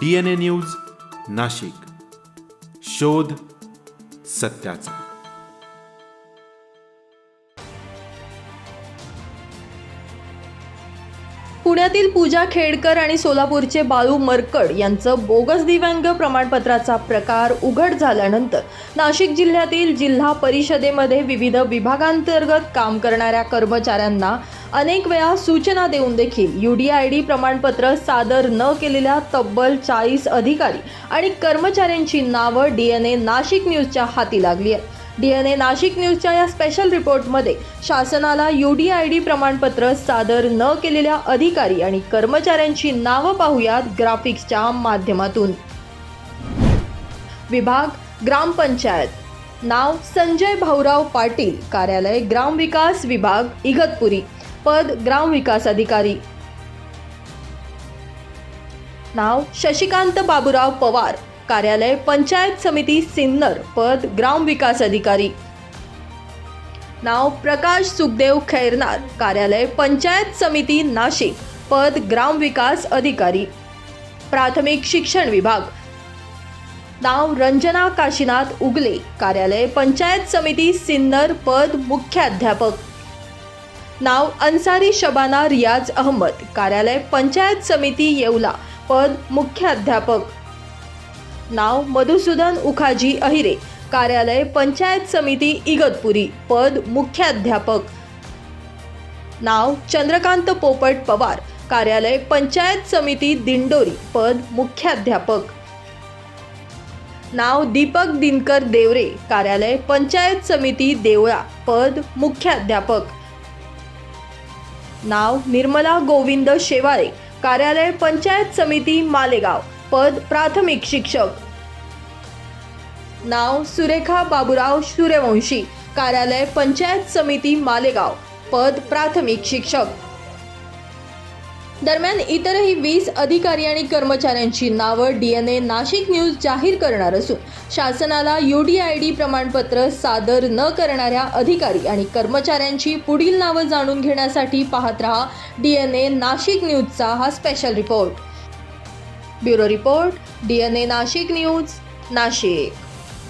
D N A news Nashik. शोध सत्याचा. पुण्यातील पूजा खेडकर आणि सोलापूरचे बाळू मरकड यांचं बोगस दिव्यांग प्रमाणपत्राचा प्रकार उघड झाल्यानंतर नाशिक जिल्ह्यातील जिल्हा परिषदेमध्ये विविध विभागांतर्गत काम करणाऱ्या कर्मचाऱ्यांना अनेक वेळा सूचना देऊन देखील यू डी आय डी प्रमाणपत्र सादर न केलेल्या तब्बल चाळीस अधिकारी आणि कर्मचाऱ्यांची नावं डी एन ए नाशिक न्यूजच्या हाती लागली आहेत. डी एन ए नाशिक न्यूजच्या या स्पेशल रिपोर्टमध्ये शासनाला यू डी आय डी प्रमाणपत्र सादर न केलेल्या अधिकारी आणि कर्मचाऱ्यांची नावं पाहूयात ग्राफिक्सच्या माध्यमातून. विभाग ग्रामपंचायत नाव संजय भाऊराव पाटील कार्यालय ग्रामविकास विभाग इगतपुरी. पद ग्राम विकास अधिकारी. नाव शशिकांत बाबूराव पवार. कार्यालय पंचायत समिती सिन्नर. पद ग्राम विकास अधिकारी. नाव प्रकाश सुखदेव खैरनार. कार्यालय पंचायत समिती नाशिक. पद ग्राम विकास अधिकारी. प्राथमिक शिक्षण विभाग. नाव रंजना काशीनाथ उगले. कार्यालय पंचायत समिती सिन्नर. पद मुख्याध्यापक. नाव अन्सारी शबाना रियाज अहमद. कार्यालय पंचायत समिती येवला पद मुख्याध्यापक. नाव मधुसूदन उखाजी अहिरे. कार्यालय पंचायत समिती इगतपुरी पद मुख्याध्यापक. नाव चंद्रकांत पोपट पवार. कार्यालय पंचायत समिती दिंडोरी पद मुख्याध्यापक. नाव दीपक दिनकर देवरे. कार्यालय पंचायत समिती देवळा पद मुख्याध्यापक. नाव निर्मला गोविंद शेवाळे कार्यालय पंचायत समिती मालेगाव पद प्राथमिक शिक्षक. नाव सुरेखा बाबूराव सूर्यवंशी कार्यालय पंचायत समिती मालेगाव पद प्राथमिक शिक्षक. दरम्यान इतरही वीस अधिकारी आणि कर्मचाऱ्यांची नावं D N A Nashik news जाहीर करणार असून शासनाला यू डी आय डी प्रमाणपत्र सादर न करणाऱ्या अधिकारी आणि कर्मचाऱ्यांची पुढील नावं जाणून घेण्यासाठी पाहत रहा डी एन ए नाशिक न्यूजचा हा special report bureau report D N A Nashik news Nashik.